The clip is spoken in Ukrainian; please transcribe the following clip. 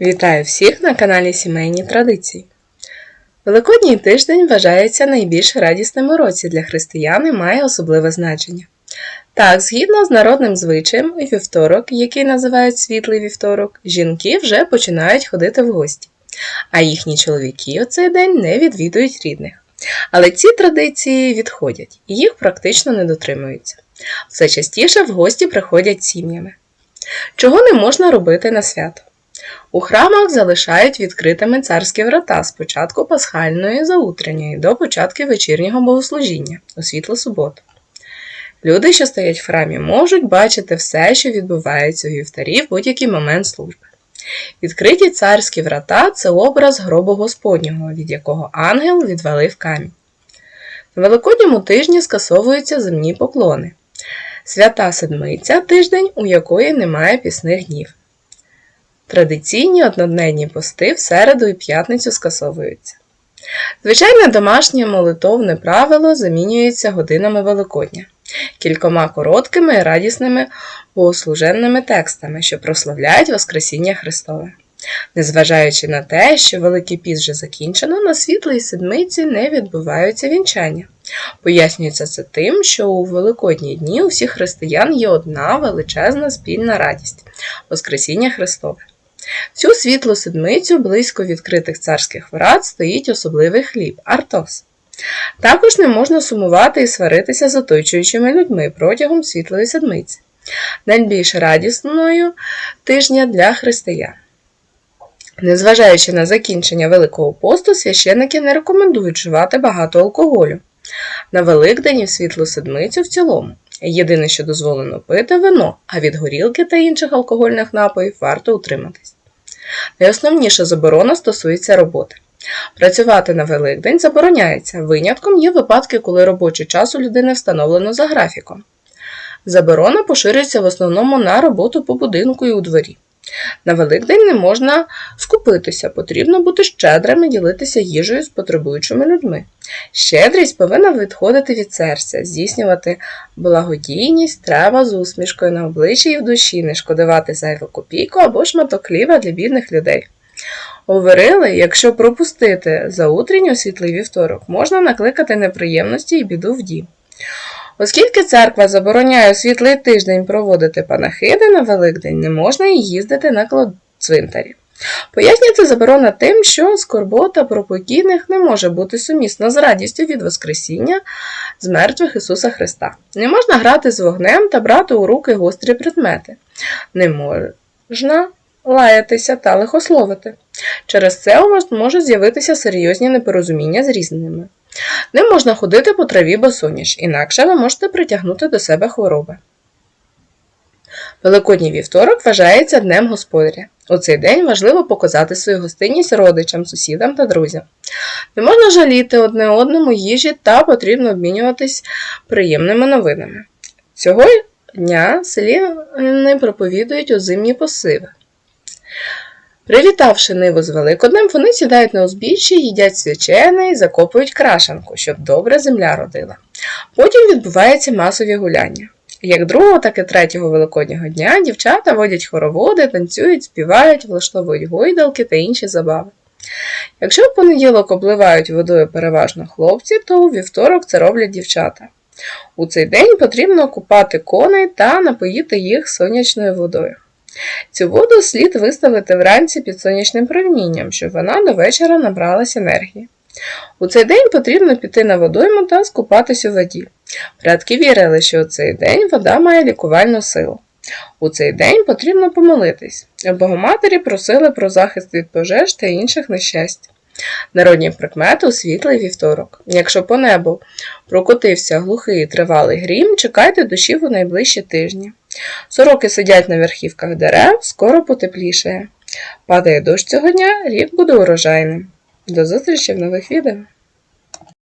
Вітаю всіх на каналі Сімейні Традиції. Великодній тиждень вважається найбільш радісним у році для християн і має особливе значення. Так, згідно з народним звичаєм, вівторок, який називають світлий вівторок, жінки вже починають ходити в гості, а їхні чоловіки у цей день не відвідують рідних. Але ці традиції відходять і їх практично не дотримуються. Все частіше в гості приходять сім'ями. Чого не можна робити на свято? У храмах залишають відкритими царські врата з початку пасхальної заутренньої до початку вечірнього богослужіння у світлу суботу. Люди, що стоять в храмі, можуть бачити все, що відбувається у вівтарі в будь-який момент служби. Відкриті царські врата це образ гробу Господнього, від якого ангел відвалив камінь. На Великодньому тижні скасовуються земні поклони. Свята Седмиця тиждень, у якої немає пісних днів. Традиційні однодневні пости в середу і п'ятницю скасовуються. Звичайне домашнє молитовне правило замінюється годинами Великодня, кількома короткими і радісними богослуженними текстами, що прославляють Воскресіння Христове. Незважаючи на те, що Великий Піс вже закінчено, на світлій седмиці не відбуваються вінчання. Пояснюється це тим, що у Великодні дні у всіх християн є одна величезна спільна радість Воскресіння Христове. Всю світлу седмицю близько відкритих царських врат стоїть особливий хліб артос. Також не можна сумувати і сваритися з оточуючими людьми протягом світлої седмиці, найбільш радісною тижня для християн. Незважаючи на закінчення Великого посту, священники не рекомендують вживати багато алкоголю. На Великдень і світлу седмицю в цілому. Єдине, що дозволено пити вино, а від горілки та інших алкогольних напоїв варто утриматись. Найосновніша заборона стосується роботи. Працювати на Великдень забороняється. Винятком є випадки, коли робочий час у людини встановлено за графіком. Заборона поширюється в основному на роботу по будинку і у дворі. На Великдень не можна скупитися, потрібно бути щедрим і ділитися їжею з потребуючими людьми. Щедрість повинна відходити від серця, здійснювати благодійність треба з усмішкою на обличчі і в душі, не шкодувати зайву копійку або шматок хліба для бідних людей. Говорили, якщо пропустити заутрінню світлий вівторок, можна накликати неприємності і біду в дім. Оскільки церква забороняє світлий тиждень проводити панахиди на Великдень, не можна і їздити на цвинтарі. Пояснюється заборона тим, що скорбота про покійних не може бути сумісна з радістю від Воскресіння з мертвих Ісуса Христа. Не можна грати з вогнем та брати у руки гострі предмети. Не можна лаятися та лихословити. Через це у вас можуть з'явитися серйозні непорозуміння з різними. Не можна ходити по траві босоніж, інакше ви можете притягнути до себе хвороби. Великодній вівторок вважається Днем Господаря. У цей день важливо показати свою гостинність родичам, сусідам та друзям. Не можна жаліти одне одному їжі та потрібно обмінюватись приємними новинами. Цього дня селяни проповідують озимні посиви. Привітавши ниву з Великоднем, вони сідають на узбіччі, їдять свячене і закопують крашанку, щоб добре земля родила. Потім відбуваються масові гуляння. Як другого, так і третього великоднього дня дівчата водять хороводи, танцюють, співають, влаштовують гойдалки та інші забави. Якщо в понеділок обливають водою переважно хлопці, то у вівторок це роблять дівчата. У цей день потрібно купати коней та напоїти їх сонячною водою. Цю воду слід виставити вранці під сонячним промінням, щоб вона до вечора набралась енергії. У цей день потрібно піти на водойму та скупатись у воді. Предки вірили, що у цей день вода має лікувальну силу. У цей день потрібно помолитись. Богоматері просили про захист від пожеж та інших нещасть. Народні прикмети у світлий вівторок. Якщо по небу прокотився глухий і тривалий грім, чекайте дощів у найближчі тижні. Сороки сидять на верхівках дерев, скоро потеплішає. Падає дощ цього дня, рік буде урожайним. До зустрічі в нових відео!